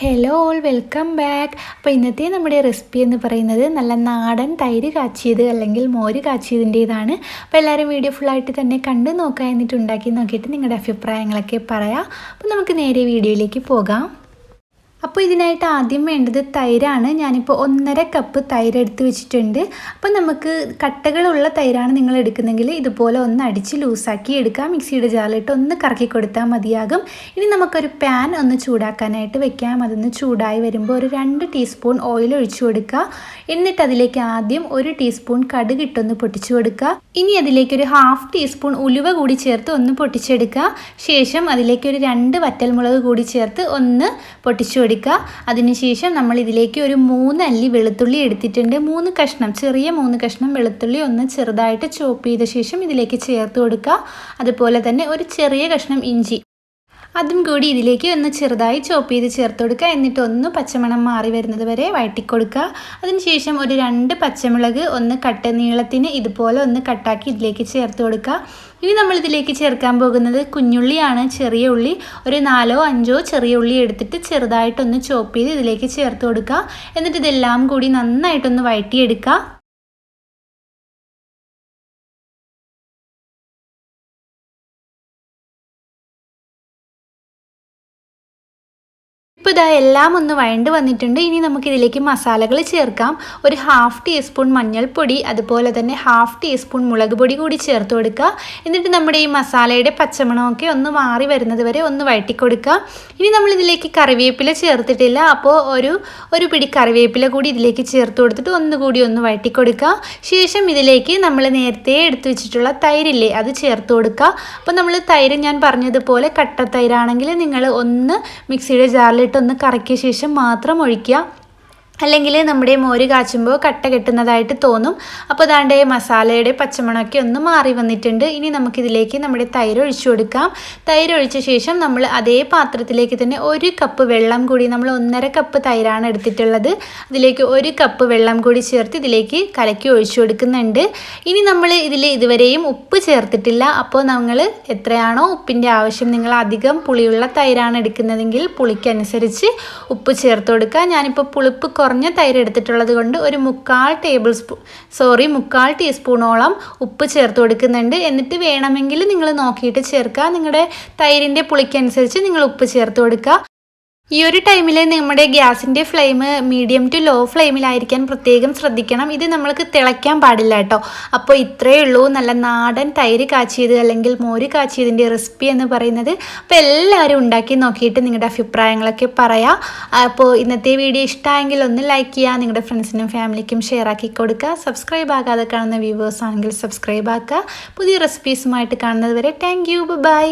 Hello all welcome back അപ്പോൾ ഇന്നത്തെ നമ്മുടെ റെസിപ്പി എന്ന് പറയുന്നത് നല്ല നാടൻ തൈര് കാച്ചിയത് അല്ലെങ്കിൽ മോര് കാച്ചിയതിന്റേതാണ്. അപ്പോൾ എല്ലാവരും വീഡിയോ ഫുള്ളായിട്ട് തന്നെ കണ്ടു നോക്കുക എന്നിട്ട് ഉണ്ടാക്കി നോക്കിയിട്ട് നിങ്ങളുടെ അഭിപ്രായങ്ങളൊക്കെ പറയാം. അപ്പോൾ നമുക്ക് നേരെ വീഡിയോയിലേക്ക് പോകാം. അപ്പോൾ ഇതിനായിട്ട് ആദ്യം വേണ്ടത് തൈരാണ്. ഞാനിപ്പോൾ ഒന്നര കപ്പ് തൈര് എടുത്ത് വെച്ചിട്ടുണ്ട്. അപ്പോൾ നമുക്ക് കട്ടകളുള്ള തൈരാണ് നിങ്ങൾ എടുക്കുന്നെങ്കിൽ ഇതുപോലെ ഒന്ന് അടിച്ച് ലൂസാക്കി എടുക്കാം. മിക്സിയുടെ ജാറിലിട്ട് ഒന്ന് കറക്കി കൊടുത്താൽ മതിയാകും. ഇനി നമുക്കൊരു പാൻ ഒന്ന് ചൂടാക്കാനായിട്ട് വെക്കാം. അതൊന്ന് ചൂടായി വരുമ്പോൾ ഒരു രണ്ട് ടീസ്പൂൺ ഓയിൽ ഒഴിച്ചു കൊടുക്കുക. എന്നിട്ട് അതിലേക്ക് ആദ്യം ഒരു ടീസ്പൂൺ കടുക് ഇട്ടൊന്ന് പൊട്ടിച്ചു കൊടുക്കുക. ഇനി അതിലേക്ക് ഒരു ഹാഫ് ടീസ്പൂൺ ഉലുവ കൂടി ചേർത്ത് ഒന്ന് പൊട്ടിച്ചെടുക്കുക. ശേഷം അതിലേക്ക് ഒരു രണ്ട് വറ്റൽമുളക് കൂടി ചേർത്ത് ഒന്ന് പൊട്ടിച്ചു കൊടുക്കുക അതിനുശേഷം നമ്മൾ ഇതിലേക്ക് ഒരു മൂന്ന് അല്ലി വെളുത്തുള്ളി എടുത്തിട്ടുണ്ട്. മൂന്ന് കഷ്ണം ചെറിയ മൂന്ന് കഷ്ണം വെളുത്തുള്ളി ഒന്ന് ചെറുതായിട്ട് ചോപ്പ് ചെയ്ത ശേഷം ഇതിലേക്ക് ചേർത്ത് കൊടുക്കുക. അതുപോലെ തന്നെ ഒരു ചെറിയ കഷ്ണം ഇഞ്ചി അതും കൂടി ഇതിലേക്ക് ഒന്ന് ചെറുതായി ചോപ്പ് ചെയ്ത് ചേർത്ത് കൊടുക്കുക. എന്നിട്ട് ഒന്ന് പച്ചമണം മാറി വരുന്നത് വരെ വഴറ്റിക്കൊടുക്കുക അതിനുശേഷം ഒരു രണ്ട് പച്ചമുളക് ഒന്ന് കട്ട നീളത്തിന് ഇതുപോലെ ഒന്ന് കട്ടാക്കി ഇതിലേക്ക് ചേർത്ത് കൊടുക്കുക. ഇനി നമ്മൾ ഇതിലേക്ക് ചേർക്കാൻ പോകുന്നത് കുഞ്ഞുള്ളിയാണ് ചെറിയ ഉള്ളി. ഒരു നാലോ അഞ്ചോ ചെറിയ ഉള്ളി എടുത്തിട്ട് ചെറുതായിട്ടൊന്ന് ചോപ്പ് ചെയ്ത് ഇതിലേക്ക് ചേർത്ത് കൊടുക്കുക. എന്നിട്ട് ഇതെല്ലാം കൂടി നന്നായിട്ടൊന്ന് വഴറ്റിയെടുക്കുക. ഇപ്പോൾ ഇതാ എല്ലാം ഒന്ന് വഴണ്ട് വന്നിട്ടുണ്ട്. ഇനി നമുക്കിതിലേക്ക് മസാലകൾ ചേർക്കാം. ഒരു ഹാഫ് ടീസ്പൂൺ മഞ്ഞൾപ്പൊടി അതുപോലെ തന്നെ ഹാഫ് ടീസ്പൂൺ മുളക് പൊടി കൂടി ചേർത്ത് കൊടുക്കുക. എന്നിട്ട് നമ്മുടെ ഈ മസാലയുടെ പച്ചമണമൊക്കെ ഒന്ന് മാറി വരുന്നത് വരെ ഒന്ന് വഴറ്റി ഇനി നമ്മളിതിലേക്ക് കറിവേപ്പില ചേർത്തിട്ടില്ല. അപ്പോൾ ഒരു ഒരു പിടി കറിവേപ്പില കൂടി ഇതിലേക്ക് ചേർത്ത് കൊടുത്തിട്ട് ഒന്നുകൂടി ഒന്ന് വഴറ്റി ശേഷം ഇതിലേക്ക് നമ്മൾ നേരത്തെ എടുത്തു വെച്ചിട്ടുള്ള തൈരില്ലേ അത് ചേർത്ത് കൊടുക്കുക. അപ്പോൾ നമ്മൾ തൈര് ഞാൻ പറഞ്ഞതുപോലെ കട്ട തൈരാണെങ്കിൽ നിങ്ങൾ ഒന്ന് മിക്സിയുടെ ജാറിലിട്ട് ഒന്ന് കറക്കിയ ശേഷം മാത്രം ഒഴിക്കുക. അല്ലെങ്കിൽ നമ്മുടെ മോര് കാച്ചുമ്പോൾ കട്ട കെട്ടുന്നതായിട്ട് തോന്നും. അപ്പോൾ അതാണ്ട് മസാലയുടെ പച്ചമണമൊക്കെ ഒന്ന് മാറി വന്നിട്ടുണ്ട്. ഇനി നമുക്കിതിലേക്ക് നമ്മുടെ തൈര് ഒഴിച്ചു കൊടുക്കാം. തൈര് ഒഴിച്ച ശേഷം നമ്മൾ അതേ പാത്രത്തിലേക്ക് തന്നെ ഒരു കപ്പ് വെള്ളം കൂടി നമ്മൾ ഒന്നര കപ്പ് തൈരാണ് എടുത്തിട്ടുള്ളത്. അതിലേക്ക് ഒരു കപ്പ് വെള്ളം കൂടി ചേർത്ത് ഇതിലേക്ക് കലക്കി ഒഴിച്ചു കൊടുക്കുന്നുണ്ട്. ഇനി നമ്മൾ ഇതിൽ ഇതുവരെയും ഉപ്പ് ചേർത്തിട്ടില്ല. അപ്പോൾ നമ്മൾ എത്രയാണോ ഉപ്പിന്റെ ആവശ്യം നിങ്ങൾ അധികം പുളിയുള്ള തൈരാണ് എടുക്കുന്നതെങ്കിൽ പുളിക്കനുസരിച്ച് ഉപ്പ് ചേർത്ത് കൊടുക്കുക. ഞാനിപ്പോൾ പുളിപ്പ് കുറഞ്ഞ തൈര് എടുത്തിട്ടുള്ളത് കൊണ്ട് ഒരു മുക്കാൽ ടേബിൾ സ്പൂൺ സോറി മുക്കാൽ ടീസ്പൂണോളം ഉപ്പ് ചേർത്ത് കൊടുക്കുന്നുണ്ട്. എന്നിട്ട് വേണമെങ്കിൽ നിങ്ങൾ നോക്കിയിട്ട് ചേർക്കുക. നിങ്ങളുടെ തൈരിന്റെ പുളിക്കനുസരിച്ച് നിങ്ങൾ ഉപ്പ് ചേർത്ത് കൊടുക്കുക. ഈ ഒരു ടൈമിൽ നമ്മുടെ ഗ്യാസിന്റെ ഫ്ലെയിം മീഡിയം ടു ലോ ഫ്ലെയിമിലായിരിക്കാൻ പ്രത്യേകം ശ്രദ്ധിക്കണം. ഇത് നമ്മൾക്ക് തിളയ്ക്കാൻ പാടില്ല കേട്ടോ. അപ്പോൾ ഇത്രയേ ഉള്ളൂ. നല്ല നാടൻ തൈര് കാച്ചിയത് അല്ലെങ്കിൽ മോര് കാച്ചിയതിന്റെ റെസിപ്പി എന്ന് പറയുന്നത് അപ്പോൾ എല്ലാവരും ഉണ്ടാക്കി നോക്കിയിട്ട് നിങ്ങളുടെ അഭിപ്രായങ്ങളൊക്കെ പറയാം. അപ്പോൾ ഇന്നത്തെ വീഡിയോ ഇഷ്ടമായെങ്കിൽ ഒന്ന് ലൈക്ക് ചെയ്യുക നിങ്ങളുടെ ഫ്രണ്ട്സിനും ഫാമിലിക്കും ഷെയർ ആക്കി കൊടുക്കുക സബ്സ്ക്രൈബ് ആകാതെ കാണുന്ന വ്യൂവേഴ്സ് ആണെങ്കിൽ സബ്സ്ക്രൈബ് ആക്കുക പുതിയ റെസിപ്പീസുമായിട്ട് കാണുന്നത് വരെ താങ്ക് യു ബൈ